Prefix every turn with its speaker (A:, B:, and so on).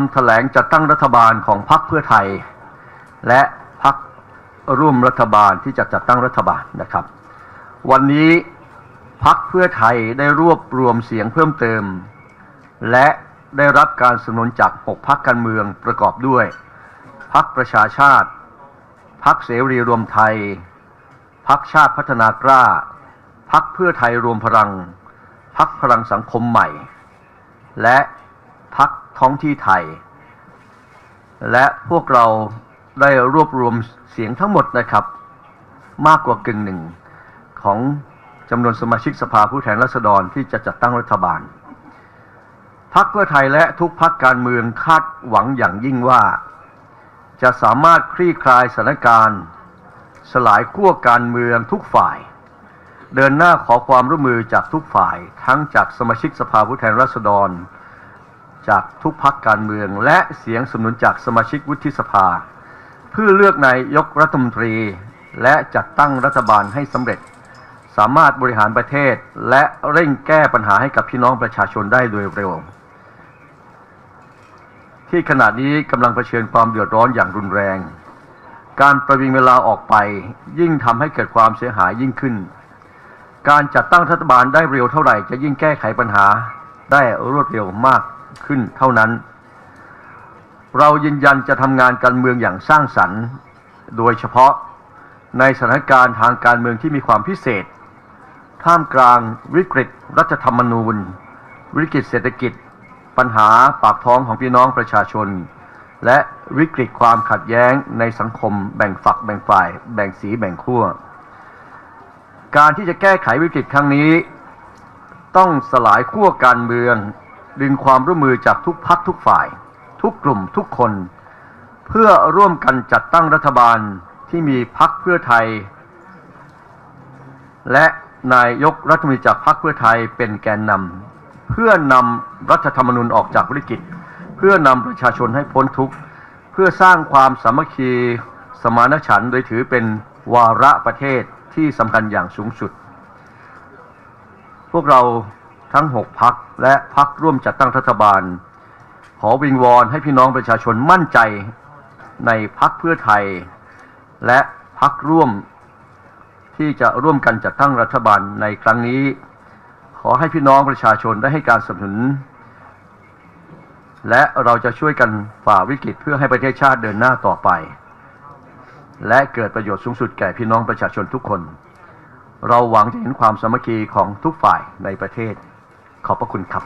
A: ำแถลงจัดตั้งรัฐบาลของพรรคเพื่อไทย และพรรคร่วมรัฐบาลที่จะจัดตั้งรัฐบาลนะครับ วันนี้พรรคเพื่อไทยได้รวบรวมเสียงเพิ่มเติม และได้รับการสนับสนุนจาก 6พรรคการเมืองประกอบด้วยพรรคประชาชาติพรรคเสรีรวมไทยพรรคชาติพัฒนากล้าพรรคเพื่อไทยรวมพลังพรรคพลังสังคมใหม่ และพรรค ท้องที่ไทย และพวกเราได้รวบรวมเสียงทั้งหมดนะครับ มากกว่ากึ่งหนึ่งของจำนวนสมาชิกสภาผู้แทนราษฎรที่จะจัดตั้งรัฐบาลพรรคเพื่อไทยและทุกพรรคการเมืองคาดหวังอย่างยิ่งว่า จะสามารถคลี่คลายสถานการณ์ สลายขั้วการเมืองทุกฝ่าย เดินหน้าขอความร่วมมือจากทุกฝ่ายทั้งจากสมาชิกสภาผู้แทนราษฎร จากทุกพรรคการเมือง และเสียงสนับสนุนจากสมาชิกวุฒิสภา เพื่อเลือกนายกรัฐมนตรี และจัดตั้งรัฐบาลให้สำเร็จ สามารถบริหารประเทศ และเร่งแก้ปัญหาให้กับพี่น้องประชาชนได้โดยเร็ว ที่ขณะนี้กำลังเผชิญความเดือดร้อนอย่างรุนแรง การประวิงเวลาออกไป ยิ่งทำให้เกิดความเสียหายยิ่งขึ้น การจัดตั้งรัฐบาลได้เร็วเท่าไหร่จะยิ่งแก้ไขปัญหาได้รวดเร็วมาก ขึ้นเท่านั้น เรายืนยันจะทำงานการเมืองอย่างสร้างสรรค์ โดยเฉพาะในสถานการณ์ทางการเมืองที่มีความพิเศษ ท่ามกลางวิกฤตรัฐธรรมนูญ วิกฤตเศรษฐกิจ ปัญหาปากท้องของพี่น้องประชาชน และวิกฤตความขัดแย้งในสังคม แบ่งฝักแบ่งฝ่าย แบ่งสีแบ่งขั้ว การที่จะแก้ไขวิกฤตครั้งนี้ ต้องสลายขั้วการเมือง ดึงความร่วมมือจากทุกพักทุกฝ่าย ทุกกลุ่มทุกคน เพื่อร่วมกันจัดตั้งรัฐบาลที่มีพักเพื่อไทย และนายกรัฐมนตรีจากพรรคเพื่อไทยเป็นแกนนำเพื่อนำรัฐธรรมนูญออกจากวิกฤตเพื่อนำประชาชนให้พ้นทุกข์ เพื่อสร้างความสามัคคีสมานฉันท์โดยถือเป็นวาระประเทศที่สำคัญอย่างสูงสุด พวกเรา ทั้ง 6 พักและพักร่วมจัดตั้งรัฐบาล ขอวิงวอนให้พี่น้องประชาชนมั่นใจในพักเพื่อไทย และพักร่วมที่จะร่วมกันจัดตั้งรัฐบาลในครั้งนี้ ขอให้พี่น้องประชาชนได้ให้การสนับสนุน และเราจะช่วยกันฝ่าวิกฤตเพื่อให้ประเทศชาติเดินหน้าต่อไป และเกิดประโยชน์สูงสุดแก่พี่น้องประชาชนทุกคนเราหวังจะเห็นความสามัคคีของทุกฝ่ายในประเทศ ขอบพระคุณครับ